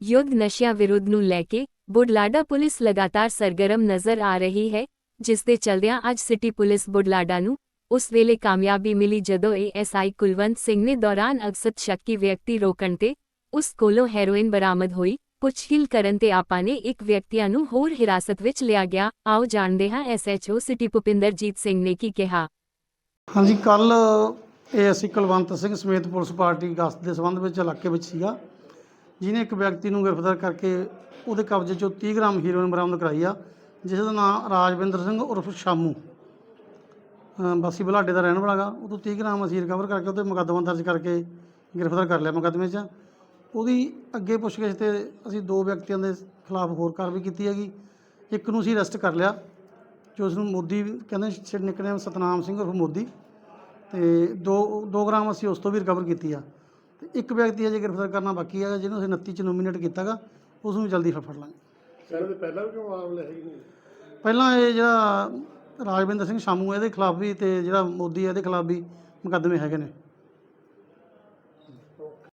ਯੁੱਧ ਨਸ਼ਿਆਂ ਵਿਰੁੱਧ ਨੂੰ ਲੈ ਕੇ ਬੁਢਲਾਡਾ ਪੁਲਿਸ ਲਗਾਤਾਰ ਸਰਗਰਮ ਨਜ਼ਰ ਆ ਰਹੀ ਹੈ, ਜਿਸ ਦੇ ਚਲਦਿਆਂ ਅੱਜ ਸਿਟੀ ਪੁਲਿਸ ਬੁਢਲਾਡਾ ਨੂੰ ਉਸ ਵੇਲੇ ਕਾਮਯਾਬੀ ਮਿਲੀ ਜਦੋਂ ਏਐਸਆਈ ਕੁਲਵੰਤ ਸਿੰਘ ਨੇ ਦੌਰਾਨ ਅਕਸਰ ਸ਼ੱਕੀ ਵਿਅਕਤੀ ਰੋਕਣ ਤੇ ਉਸ ਕੋਲੋਂ ਹੈਰੋਇਨ ਬਰਾਮਦ ਹੋਈ। ਪੁੱਛਗਿੱਛ ਕਰਨ ਤੇ ਆਪਾਂ ਨੇ ਇੱਕ ਵਿਅਕਤੀਆਂ ਨੂੰ ਹੋਰ ਹਿਰਾਸਤ ਵਿੱਚ ਲਿਆ ਗਿਆ। ਆਓ ਜਾਣਦੇ ਹਾਂ ਐਸਐਚਓ ਸਿਟੀ ਭੁਪਿੰਦਰਜੀਤ ਸਿੰਘ ਨੇ ਕੀ ਕਿਹਾ। ਹਾਂਜੀ ਕੱਲ ਇਹ ਅਸੀਂ ਕੁਲਵੰਤ ਸਿੰਘ ਸਮੇਤ ਪੁਲਿਸ ਪਾਰਟੀ ਗਸਤ ਦੇ ਸੰਬੰਧ ਵਿੱਚ ਇਲਾਕੇ ਵਿੱਚ ਸੀਗਾ। ਜਿਹਨੇ ਇੱਕ ਵਿਅਕਤੀ ਨੂੰ ਗ੍ਰਿਫਤਾਰ ਕਰਕੇ ਉਹਦੇ ਕਬਜ਼ੇ 'ਚੋਂ 30 ਗ੍ਰਾਮ ਹੀਰੋਇਨ ਬਰਾਮਦ ਕਰਾਈ ਆ, ਜਿਸ ਦਾ ਨਾਮ ਰਾਜਵਿੰਦਰ ਸਿੰਘ ਉਰਫ ਸ਼ਾਮੂ। ਅਮ ਬਾਸੀ ਬਲਾਡੇ ਦਾ ਰਹਿਣ ਵਾਲਾ ਗਾ ਉਹ ਤੋਂ 30 ਗ੍ਰਾਮ ਅਸੀਂ ਰਿਕਵਰ ਕਰਕੇ ਉਹਤੇ ਮੁਕੱਦਮਾ ਦਰਜ ਕਰਕੇ ਗ੍ਰਿਫਤਾਰ ਕਰ ਲਿਆ ਮੁਕੱਦਮੇ 'ਚ। ਉਹਦੀ ਅੱਗੇ ਪੁੱਛਗਿੱਛ ਤੇ ਅਸੀਂ ਦੋ ਵਿਅਕਤੀਆਂ ਦੇ ਖਿਲਾਫ ਹੋਰ ਕਾਰਵਾਈ ਕੀਤੀ ਹੈਗੀ। ਇੱਕ ਨੂੰ ਅਸੀਂ ਅਰੈਸਟ ਕਰ ਲਿਆ, ਜੋ ਉਸ ਨੂੰ ਮੋਦੀ ਕਹਿੰਦੇ ਛਿੜ ਨਿਕਲਿਆ ਸਤਨਾਮ ਸਿੰਘ ਉਰਫ ਮੋਦੀ। ਤੇ 2 2 ਗ੍ਰਾਮ ਅਸੀਂ ਉਸ ਤੋਂ ਵੀ ਰਿਕਵਰ ਕੀਤੀ ਆ। ਤੇ ਇੱਕ ਵਿਅਕਤੀ ਅਜੇ ਗ੍ਰਿਫਤਾਰ ਕਰਨਾ ਬਾਕੀ ਹੈਗਾ ਜਿਹਨੂੰ ਅਸੀਂ 29 ਚ ਨੋਮੀਨੇਟ ਕੀਤਾਗਾ ਉਸ ਨੂੰ ਜਲਦੀ ਫੜ ਲਾਂਗੇ। ਦੇ ਪਹਿਲਾਂ ਵੀ ਕੋਈ ਮਾਮਲੇ ਹੈਗੇ ਨੇ? ਪਹਿਲਾਂ ਇਹ ਜਿਹੜਾ ਰਾਜਵਿੰਦਰ ਸਿੰਘ ਸ਼ਾਮੂ ਇਹਦੇ ਖਿਲਾਫ ਵੀ ਤੇ ਜਿਹੜਾ ਮੋਦੀ ਇਹਦੇ ਖਿਲਾਫ ਵੀ ਮੁਕੱਦਮੇ ਹੈਗੇ ਨੇ।